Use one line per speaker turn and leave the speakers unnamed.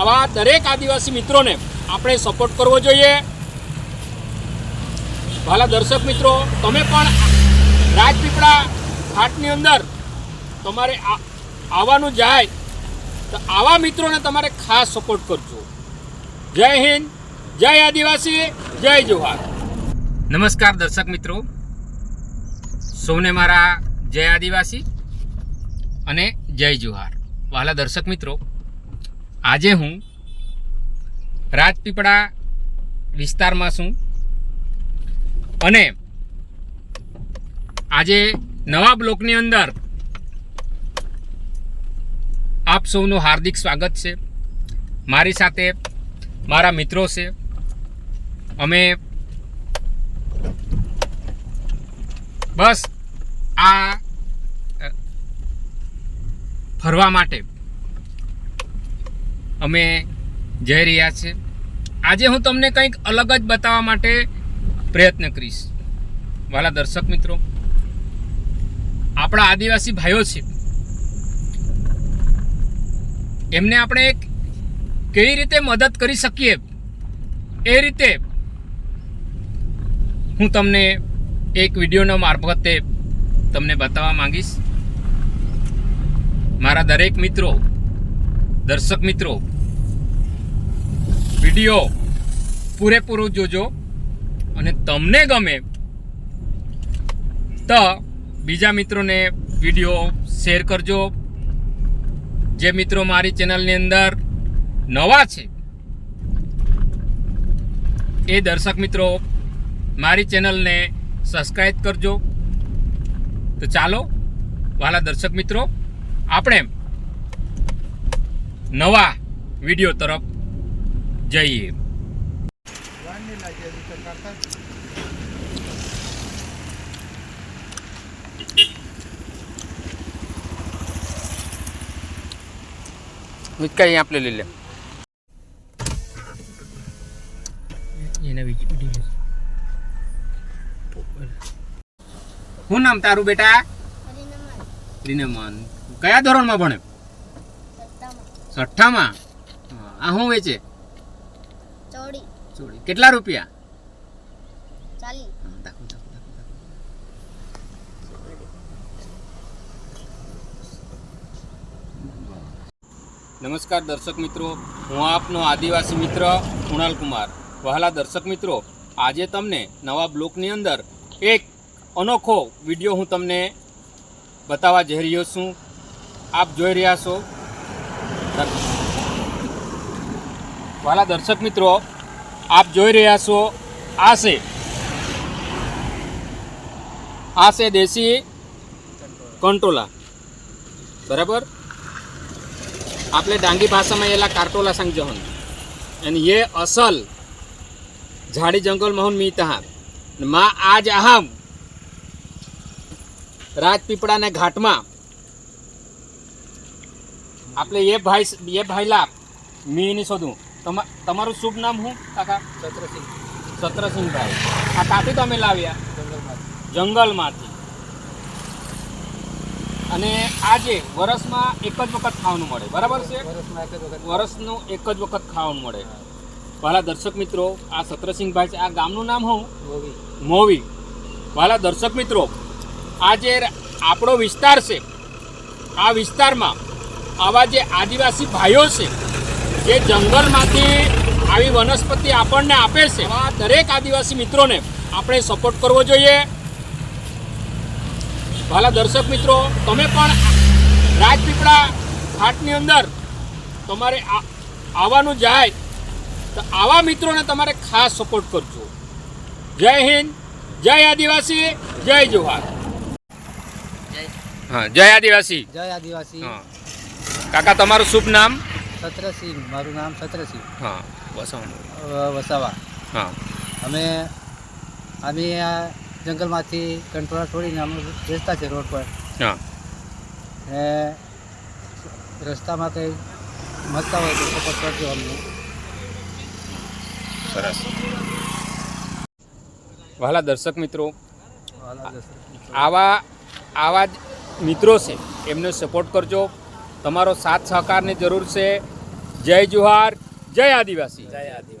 આવા દરેક આદિવાસી મિત્રોને આપણે સપોર્ટ કરવો જોઈએ. ભાલા દર્શક મિત્રો, તમે પણ રાજપીપળા ઘાટની અંદર તમારે આવવાનું જાય, તો આવા મિત્રોને તમારે ખાસ સપોર્ટ કરજો. જય હિન્દ, જય આદિવાસી, જય જોહાર. નમસ્કાર દર્શક મિત્રો. સૌને મારા જય આદિવાસી અને જય જોહાર. વહાલા દર્શક મિત્રો આજે હું રાજપીપળા વિસ્તારમાં છું અને આજે નવા બ્લોકની અંદર આપ સૌનું હાર્દિક સ્વાગત છે. મારી સાથે મારા મિત્રો છે. અમે બસ આ ફરવા માટે અમે જઈ રહ્યા છીએ આજે હું તમને કંઈક અલગ જ બતાવવા માટે પ્રયત્ન કરીશ. વાલા દર્શક મિત્રો, આપણા આદિવાસી ભાઈઓ છે. એમને આપણે કેવી રીતે મદદ કરી શકીએ? એ રીતે હું તમને એક વિડીયોના મારફતે તમને બતાવવા માંગીશ. મારા દરેક મિત્રો દર્શક મિત્રો, વીડિયો પૂરેપૂરું જોજો અને તમને ગમે તો બીજા મિત્રોને વીડિયો શેર કરજો. જે મિત્રો મારી ચેનલની અંદર નવા છે, એ દર્શક મિત્રો મારી ચેનલને સબસ્ક્રાઈબ કરજો. તો ચાલો, વાલા દર્શક મિત્રો, આપણે નવા વીડિયો તરફ જઈએ. કઈ આપણે લઈ લે. એના શું નામ તારું બેટા? રીનમન કયા ધોરણમાં ભણે? છઠ્ઠામાં આ શું વેચે? ચોળી. કેટલા રૂપિયા?
ચાલી.
નમસ્કાર દર્શક મિત્રો. હું આપનો આદિવાસી મિત્ર કુણાલ કુમાર. વહાલા દર્શક મિત્રો આજે તમને નવા બ્લોકની અંદર એક અનોખો વીડિયો હું તમને બતાવવા જઈ રહ્યો છું. આપ જોઈ રહ્યા છો વાલા દર્શક મિત્રો, આપ જોઈ રહ્યા છો આ છે આ છે દેશી કંટ્રોલા બરાબર? આપણે ડાંગી ભાષામાં એલા કાર્ટોલા સંગજહન અને યે અસલ ઝાડી જંગલ મહોન મીતહાર. માં આજ અહમ રાજપીપળાના ઘાટમાં આપણે એ ભાઈ એ ભાઈલા લાભ મીની શોધું. તમા તમારું શુભ નામ શું કાકા?
છત્રસિંહ
સત્રસિંહભાઈ આ કાથી તમે લાવ્યા?
જંગલમાંથી.
જંગલમાંથી. અને આજે વર્ષમાં એક જ વખત ખાવાનું મળે. બરાબર છે?
વર્ષમાં એક જ વખત.
વર્ષનું એક જ વખત ખાવાનું મળે. વાલા દર્શક મિત્રો આ સત્રસિંહભાઈ છે. આ ગામનું નામ હું મોવી. વાલા દર્શક મિત્રો આ જે આપણો વિસ્તાર છે. આ વિસ્તારમાં આવા જે આદિવાસી ભાઈઓ છે જે જંગલમાંથી આવી વનસ્પતિ આપણને આપે છે આ દરેક આદિવાસી મિત્રોને આપણે સપોર્ટ કરવો જોઈએ. વાલા દર્શક મિત્રો તમે પણ રાજપીપળા ઘાટની અંદર તમારે આવવાનું જાય તો આવા મિત્રોને તમારે ખાસ સપોર્ટ કરજો. જય હિન્દ જય આદિવાસી જય જોહાર. હા જય આદિવાસી.
જય આદિવાસી.
હા. કાકા તમારું શુભ નામ?
છત્રસિંહ. મારું નામ છત્રસિંહ.
હા વસાવાનું
વસાવા.
હા.
અમે અમે આ જંગલમાંથી કંટ્રોલ છોડીને અમે બેસતા છે રોડ પર.
હા.
ને રસ્તામાં કંઈ મળતા હોય તો સપોર્ટ કરજો અમને.
સરસ. વહાલા
દર્શક મિત્રો.
આવા આવા જ મિત્રો છે. એમને સપોર્ટ કરજો. તમારો સાથ સહકારની જરૂર છે. જય જુહાર. જય આદિવાસી.
જય આદિવાસી.